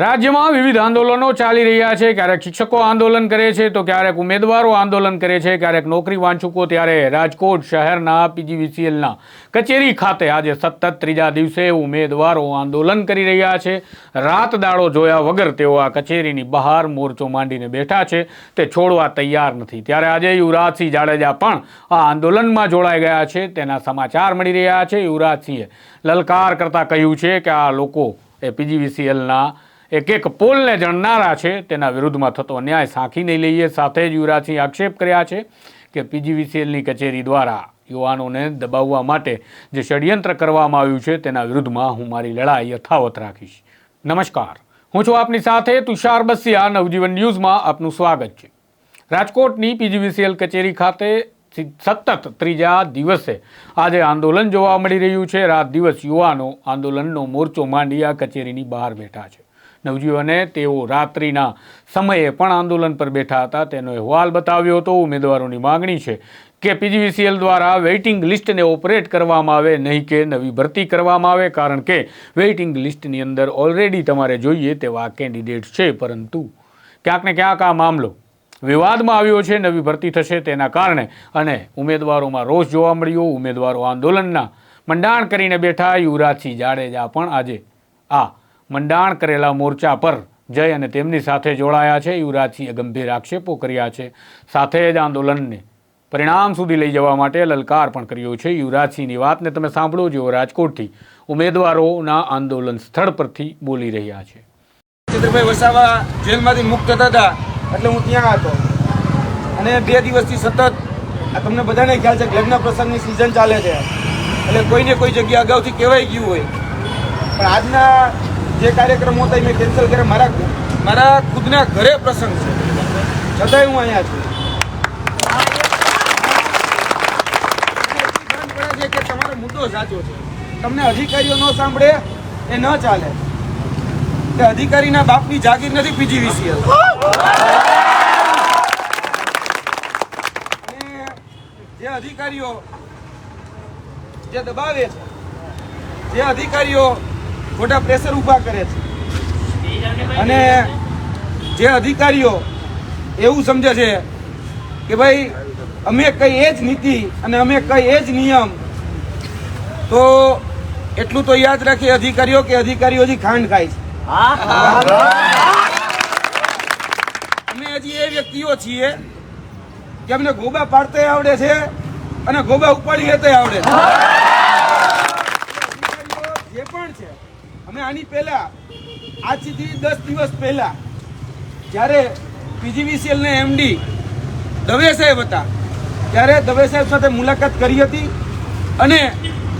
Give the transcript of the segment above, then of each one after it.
રાજ્યમાં વિવિધ આંદોલનો ચાલી રહ્યા છે. ક્યારેક શિક્ષકો આંદોલન કરે છે તો ક્યારેક ઉમેદવારો આંદોલન કરે છે. ક્યારેક નોકરી વાંચુકો ત્યારે રાજકોટ શહેરના પીજીવીસીએલના કચેરી ખાતે આજે સતત ત્રીજા દિવસે ઉમેદવારો આંદોલન કરી રહ્યા છે. રાત દાડો જોયા વગર તેઓ આ કચેરીની બહાર મોરચો માંડીને બેઠા છે. તે છોડવા તૈયાર નથી. ત્યારે આજે યુવરાજસિંહ જાડેજા પણ આ આંદોલનમાં જોડાઈ ગયા છે. તેના સમાચાર મળી રહ્યા છે. યુવરાજસિંહે લલકાર કરતાં કહ્યું છે કે આ લોકો એ પીજીવીસીએલના એક એક પોલને જણનારા છે, તેના વિરુદ્ધમાં થતો અન્યાય સાંખી નહીં લઈએ. સાથે જ યુવરાજસિંહ આક્ષેપ કર્યા છે કે પીજીવીસીએલની કચેરી દ્વારા યુવાનોને દબાવવા માટે જે ષડયંત્ર કરવામાં આવ્યું છે, તેના વિરુદ્ધમાં હું મારી લડાઈ યથાવત રાખીશ. નમસ્કાર. હું છું આપની સાથે તુષાર બસિયા. નવજીવન ન્યૂઝમાં આપનું સ્વાગત છે. રાજકોટની પીજીવીસીએલ કચેરી ખાતે સતત ત્રીજા દિવસે આજે આંદોલન જોવા મળી રહ્યું છે. રાત દિવસ યુવાનો આંદોલનનો મોરચો માંડી આ કચેરીની બહાર બેઠા છે. નવજીવને તેઓ રાત્રિના સમયે પણ આંદોલન પર બેઠા હતા. તેનો અહેવાલ બતાવ્યો હતો. ઉમેદવારોની માંગણી છે કે પીજીવીસીએલ દ્વારા વેઇટિંગ લિસ્ટને ઓપરેટ કરવામાં આવે, નહીં કે નવી ભરતી કરવામાં આવે, કારણ કે વેઇટિંગ લિસ્ટની અંદર ઓલરેડી તમારે જોઈએ તેવા કેન્ડિડેટ છે. પરંતુ ક્યાંક ને ક્યાંક આ મામલો વિવાદમાં આવ્યો છે. નવી ભરતી થશે તેના કારણે અને ઉમેદવારોમાં રોષ જોવા મળ્યો. ઉમેદવારો આંદોલનના મંડાણ કરીને બેઠા. યુવરાજસિંહ જાડેજા પણ આજે આ મંડાણ કરેલા મોરચા પર જઈ અને તેમની સાથે જોડાયા છે. યુવરાજસિંહે ગંભીર આક્ષેપો કર્યા છે. સાથે જ આંદોલનને પરિણામ સુધી લઈ જવા માટે લલકાર પણ કર્યો છે. યુવરાજસિંહની વાતને તમે સાંભળો જેઓ રાજકોટથી ઉમેદવારોના આંદોલન સ્થળ પરથી બોલી રહ્યા છે. ચિત્રભાઈ વસાવા જેલમાંથી મુક્ત થતા એટલે હું ત્યાં હતો. અને બે દિવસથી સતત તમને બધાને ખ્યાલ છે લગ્ન પ્રસંગની સિઝન ચાલે છે. એટલે કોઈને કોઈ જગ્યા અગાઉથી કહેવાય ગયું હોય. પણ આજના જે કાર્યક્રમો હતા એ મેં કેન્સલ કર્યા. મારા મારા ખુદના ઘરે પ્રસંગ છે. છતાંય હું અહીંયા છું. કે તમારો મુદ્દો સાચો છે. તમને અધિકારીઓ ન સાંભળે, એ ન ચાલે. કે અધિકારીના બાપની જાગીર નથી પીજીવીસીએલ જે અધિકારીઓ જે દબાવે છે, જે અધિકારીઓ ખોટા પ્રેશર ઊભા કરે છે. અને જે અધિકારીઓ એવું સમજે છે કે ભાઈ, અમે કઈ એ જ નીતિ અને અમે કઈ એ જ નિયમ, તો એટલું તો યાદ રાખીએ અધિકારીઓ કે અધિકારીઓ હજી ખાંડ ખાય છે. અમે હજી એ વ્યક્તિઓ છીએ કે અમને ગોબા પાડતા આવડે છે અને ગોબા ઉપાડી લેતા આવડે છે અધિકારીઓ જે પણ છે અમે આની પહેલા, આજથી દસ દિવસ પહેલા, જ્યારે પીજીવીસીએલ ને એમડી દવે સાહેબ હતા, ત્યારે દવે સાહેબ સાથે મુલાકાત કરી હતી અને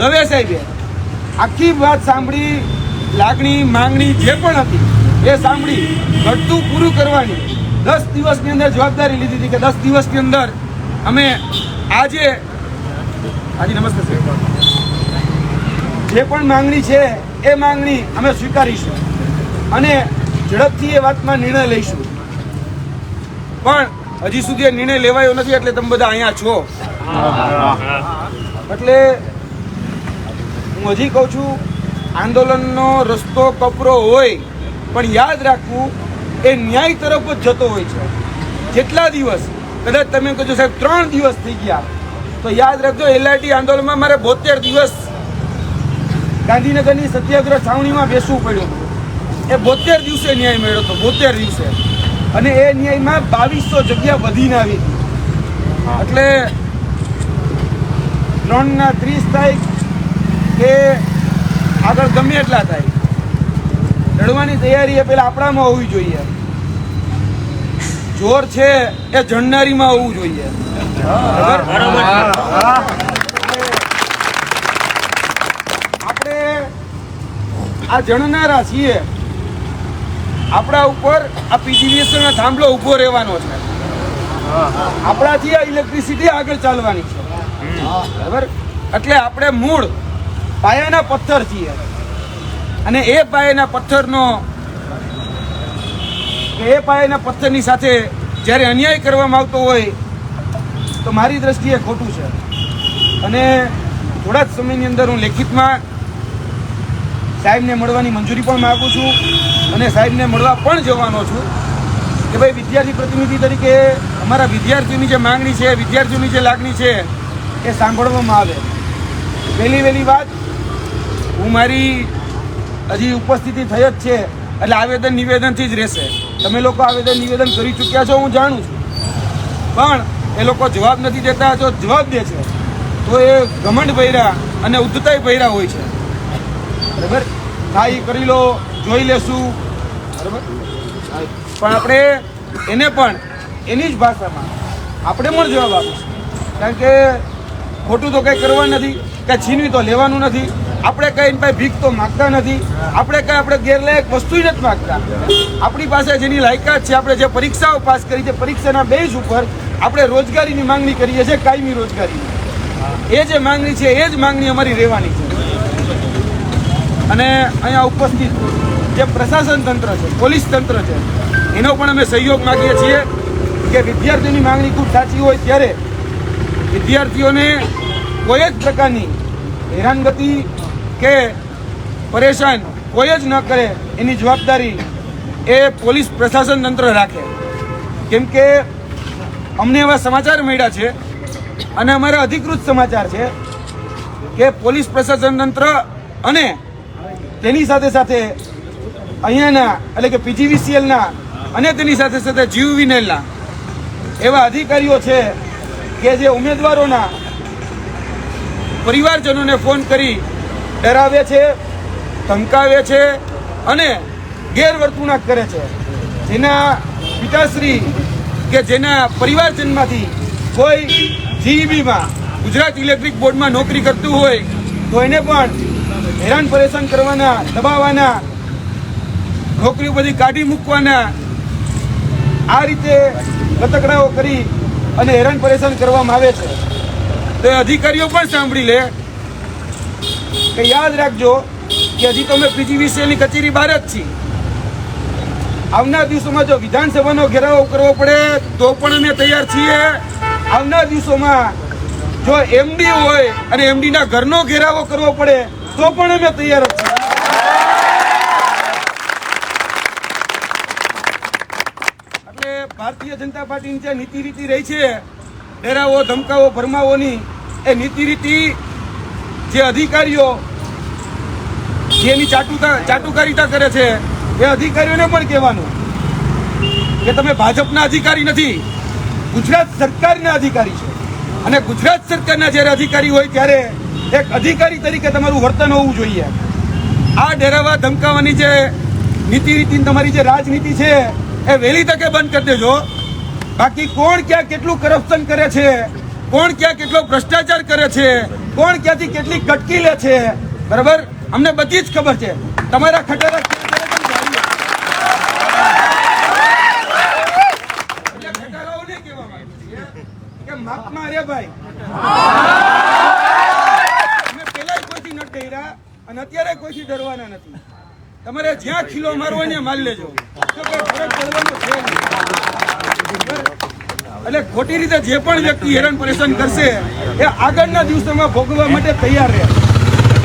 દવે સાહેબે આખી વાત સાંભળી, લાગણી, માંગણી જે પણ હતી, એ સાંભળી ઘટતું પૂરું કરવાની, દસ દિવસની અંદર જવાબદારી લીધી હતી કે દસ દિવસની અંદર અમે આજે આજે નમસ્તે સાહેબ. જે પણ માંગણી છે, એ માંગણી અમે સ્વીકારીશું અને ઝડપથી એ વાતમાં નિર્ણય લઈશું. પણ હજી સુધી એ નિર્ણય લેવાયો નથી એટલે તમે બધા અહીંયા છો. એટલે હું હજી કહું છું, આંદોલનનો રસ્તો કપરો હોય, પણ યાદ રાખવું, એ ન્યાય તરફ જ જતો હોય છે. જેટલા દિવસ, કદાચ તમે કહો સાહેબ, ત્રણ દિવસ થઈ ગયા, તો યાદ રાખજો એલઆઈટી આંદોલનમાં મારે બોતેર દિવસ ગાંધીનગરની સત્યાગ્રહ છાવણીમાં બેસવું પડ્યું એ બોતેર દિવસે ન્યાય મળ્યો હતો બોતેર દિવસે. અને એ ન્યાયમાં બાવીસો જગ્યા વધીને આવી હતી. એટલે ત્રણના ત્રીસ તારીખ કે આગળ ગમે એટલા થાય. લડવાની તૈયારી એ પેલા આપણામાં હોવી જોઈએ. જોર છે એ જણનારીમાં હોવું જોઈએ બરાબર? આપણે આ જણનારા છીએ. આપણા ઉપર આ પીજીવીએસએલ નો થાંભલો ઊભો રહેવાનો છે. આપણાથી આ ઇલેક્ટ્રિસિટી આગળ ચાલવાની છે. બરાબર? એટલે આપણે મૂળ પાયાના પથ્થર છીએ. અને એ પાયાના પથ્થરનો એ પાયાના પથ્થરની સાથે જ્યારે અન્યાય કરવામાં આવતો હોય, તો મારી દ્રષ્ટિએ ખોટું છે. અને થોડા જ સમયની અંદર હું લેખિતમાં સાહેબને મળવાની મંજૂરી પણ માગું છું અને સાહેબને મળવા પણ જવાનો છું કે ભાઈ વિદ્યાર્થી પ્રતિનિધિ તરીકે અમારા વિદ્યાર્થીઓની જે માંગણી છે, વિદ્યાર્થીઓની જે લાગણી છે એ સાંભળવામાં આવે. પહેલી વહેલી વાત, હું મારી હજી ઉપસ્થિતિ થઈ જ છે, એટલે આવેદન નિવેદનથી જ રહેશે. તમે લોકો આવેદન નિવેદન કરી ચૂક્યા છો, હું જાણું છું. પણ એ લોકો જવાબ નથી દેતા, જો જવાબ દે છે, તો એ ઘમંડ ભૈરા અને ઉદ્ધતાઈ ભૈરા હોય છે. બરાબર? એ કરી લો, જોઈ લેશું. બરાબર? પણ આપણે એને પણ, એની જ ભાષામાં આપણે પણ જવાબ આપીશું. કારણ કે ખોટું તો કંઈ કરવા નથી, કંઈ છીનવી તો લેવાનું નથી. આપણે કઈ ભાઈ ભીખ તો માગતા નથી. આપણે કઈ આપણે ગેરલાયક વસ્તુ જ નથી માગતા. આપણી પાસે જેની લાયકાત છે, આપણે જે પરીક્ષાઓ પાસ કરી છે, પરીક્ષાના બેઝ ઉપર આપણે રોજગારીની માંગણી કરીએ છીએ, કાયમી રોજગારીની. એ જે માંગણી છે, એ જ માંગણી અમારી રહેવાની છે. અને અહીંયા ઉપસ્થિત જે પ્રશાસન તંત્ર છે, પોલીસ તંત્ર છે, એનો પણ અમે સહયોગ માગીએ છીએ કે વિદ્યાર્થીઓની માંગણી ખૂબ સાચી હોય ત્યારે વિદ્યાર્થીઓને કોઈ જ પ્રકારની હેરાનગતિ કે પરેશાન કોઈ જ ન કરે એની જવાબદારી એ પોલીસ પ્રશાસન તંત્ર રાખે. કેમ કે અમને એવા સમાચાર મળ્યા છે અને અમારા અધિકૃત સમાચાર છે કે પોલીસ પ્રશાસન તંત્ર અને તેની સાથે સાથે અહીંયાના, એટલે કે પીજીવીસીએલના અને તેની સાથે સાથે જીયુવીનેલના એવા અધિકારીઓ છે કે જે ઉમેદવારોના પરિવારજનોને ફોન કરી ડરાવે છે, ધમકાવે છે અને ગેરવર્તણૂક કરે છે. જેના પિતાશ્રી કે જેના પરિવારજનમાંથી કોઈ જીઈબીમાં ગુજરાત ઇલેક્ટ્રિક બોર્ડમાં નોકરી કરતું હોય તો એને પણ હેરાન પરેશાન કરવાના, દબાવવાના, નોકરીઓ બધી કાઢી મૂકવાના, આ રીતે લતકડાઓ કરી અને હેરાન પરેશાન કરવામાં આવે છે. તો અધિકારીઓ પણ સાંભળી લે કે યાદ રાખજો કે હજી તો અમે પીજીવીસીએલની કચેરી બહાર જ છીએ. આવનાર દિવસોમાં જો વિધાનસભાનો ઘેરાવો કરવો પડે તો પણ અમે તૈયાર છીએ. આવનાર દિવસોમાં જો એમડી હોય અને એમડીના ઘરનો ઘેરાવો કરવો પડે તો પણ અમે તૈયાર જ છીએ. એટલે ભારતીય જનતા પાર્ટીની જે નીતિ રીતિ રહી છે, ડેરાઓ, ધમકાઓ, ભરમાઓની, એ નીતિ રીતિ જે અધિકારીઓ જેની ચાટુતા ચાટુકારીતા કરે છે, એ અધિકારીઓને પણ કહેવાનું કે તમે ભાજપના અધિકારી નથી, ગુજરાત સરકારના અધિકારી છે. અને ગુજરાત સરકારના જ્યારે અધિકારી હોય ત્યારે એક અધિકારી તરીકે તમારું વર્તન હોવું જોઈએ. આ ડેરાવા ધમકાવાની જે નીતિ રીતિ તમારી જે રાજનીતિ છે, એ વહેલી તકે બંધ કરી દેજો. બાકી કોણ ક્યાં કેટલું કરપ્શન કરે છે, કોણ ક્યાં કેટલો ભ્રષ્ટાચાર કરે છે, કોણ ક્યાંથી કેટલી કટકી લે છે, બરાબર? અમને બધી જ ખબર છે. તમારા ખટારા ખેતરે પણ જાળીએ. એટલે ખટારાઓને કહેવા માંગુ છીએ કે માપમાં રે ભાઈ. અમે પેલા કોઈથી નથી ડર્યા અને અત્યારે કોઈથી ડરવાના નથી. તમારે જ્યાં ખીલો મારવો ને મારી લેજો. એટલે ખોટી રીતે જે પણ વ્યક્તિ હેરાન પરેશાન કરશે, એ આગળના દિવસોમાં ભોગવવા માટે તૈયાર રહે.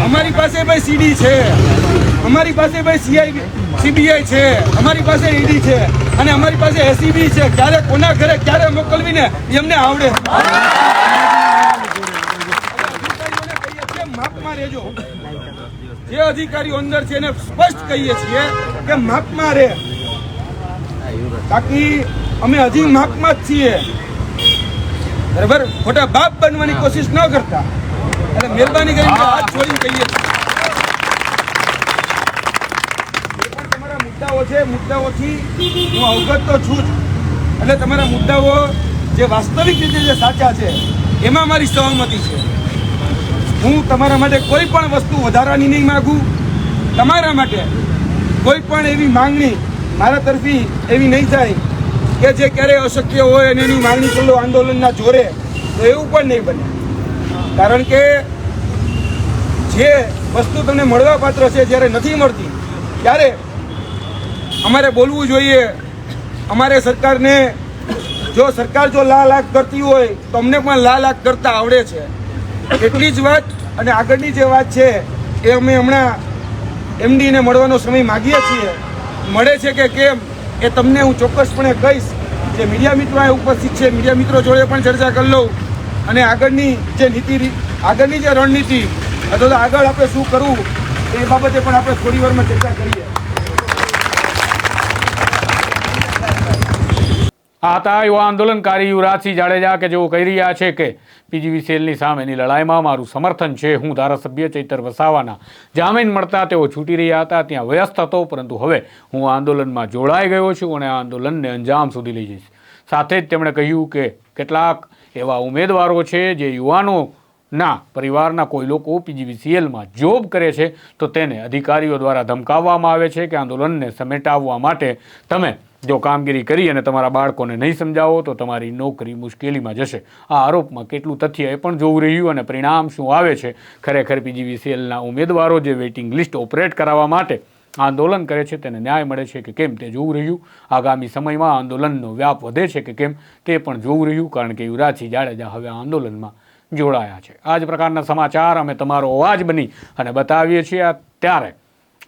અમારી પાસે ભાઈ સીડી છે. અમારી પાસે ભાઈ સીઆઈ સીબીઆઈ છે, અમારી પાસે ઈડી છે, અને અમારી પાસે એસીબી છે. ક્યારે કોના ઘરે ક્યારે મોકલવી ને એ આવડે. માપમાં રહેજો. જે અધિકારીઓ અંદર છે એને સ્પષ્ટ કહીએ છીએ કે માપમાં રહે. બાકી અમે હજી માપમાં જ છીએ. બરાબર? ખોટા બાપ બનવાની કોશિશ ન કરતા. એટલે મહેરબાની કરીને હાથ જોડીને કહીએ. છીએ જે પણ તમારા મુદ્દાઓ છે, મુદ્દાઓથી હું અવગત તો છું જ. એટલે તમારા મુદ્દાઓ જે વાસ્તવિક રીતે જે સાચા છે, એમાં મારી સહમતી છે. હું તમારા માટે કોઈ પણ વસ્તુ વધારાની નહીં માગું. તમારા માટે કોઈ પણ એવી માંગણી મારા તરફી એવી નહીં થાય કે જે ક્યારેય અશક્ય હોય અને એની માંગણી કરો આંદોલનના જોરે, તો એવું પણ નહીં બને. કારણ કે જે વસ્તુ તમને મળવા પાત્ર છે, જ્યારે નથી મળતી, ત્યારે અમારે બોલવું જોઈએ. અમારે સરકારને જો સરકાર જો લા લાખ કરતી હોય, તો અમને પણ લા લાખ કરતા આવડે છે. એટલી જ વાત અને આગળની જે વાત છે, એ અમે હમણાં એમડીને મળવાનો સમય માગીએ છીએ. મળે છે કે કેમ, એ તમને હું ચોક્કસપણે કહીશ. જે મીડિયા મિત્રો અહીં ઉપસ્થિત છે, મીડિયા મિત્રો જોડે પણ ચર્ચા કરી લઉં. અને આગળની જે નીતિ આગળની જે રણનીતિ, અથવા તો આગળ આપણે શું કરવું, એ બાબતે પણ આપણે થોડી વારમાં ચર્ચા કરીએ. આ હતા યુવા આંદોલનકારી યુવરાજસિંહ જાડેજા કે જેઓ કહી રહ્યા છે કે પીજીવીસીએલની સામેની લડાઈમાં મારું સમર્થન છે, હું ધારાસભ્ય ચૈતર વસાવાના જામીન મળતા તેઓ છૂટી રહ્યા હતા, ત્યાં વ્યસ્ત હતો, પરંતુ હવે હું આંદોલનમાં જોડાઈ ગયો છું અને આ આંદોલનને અંજામ સુધી લઈ જઈશ. સાથે જ તેમણે કહ્યું કે કેટલાક એવા ઉમેદવારો છે જે યુવાનો ના પરિવારના કોઈ લોકો પીજીવીસીએલમાં જોબ કરે છે, તો તેને અધિકારીઓ દ્વારા ધમકાવવામાં આવે છે કે આંદોલનને સમેટાવવા માટે તમે જો કામગીરી કરી અને તમારા બાળકોને નહીં સમજાવો, તો તમારી નોકરી મુશ્કેલીમાં જશે. આ આરોપમાં કેટલું તથ્ય એ પણ જોવું રહ્યું અને પરિણામ શું આવે છે? ખરેખર પીજીવીસીએલના ઉમેદવારો જે વેઇટિંગ લિસ્ટ ઓપરેટ કરાવવા માટે આંદોલન કરે છે, તેને ન્યાય મળે છે કે કેમ તે જોવું રહ્યું? આગામી સમયમાં આંદોલનનો વ્યાપ વધે છે કે કેમ તે પણ જોવું રહ્યું, કારણ કે યુવરાજસિંહ જાડેજા હવે આંદોલનમાં જોડાયા છે. આ જ પ્રકારના સમાચાર અમે તમારો અવાજ બની અને બતાવીએ છીએ. ત્યારે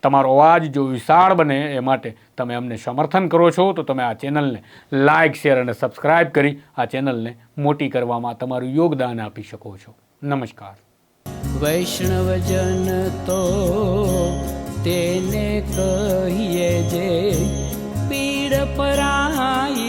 તમારો અવાજ જો વિશાળ બને એ માટે તમે અમને સમર્થન કરો છો, તો તમે આ ચેનલને લાઇક શેર અને સબસ્ક્રાઇબ કરી આ ચેનલને મોટી કરવામાં તમારું યોગદાન આપી શકો છો. નમસ્કાર. વૈષ્ણવજન તો તેને કહીએ જે પીડ પરાય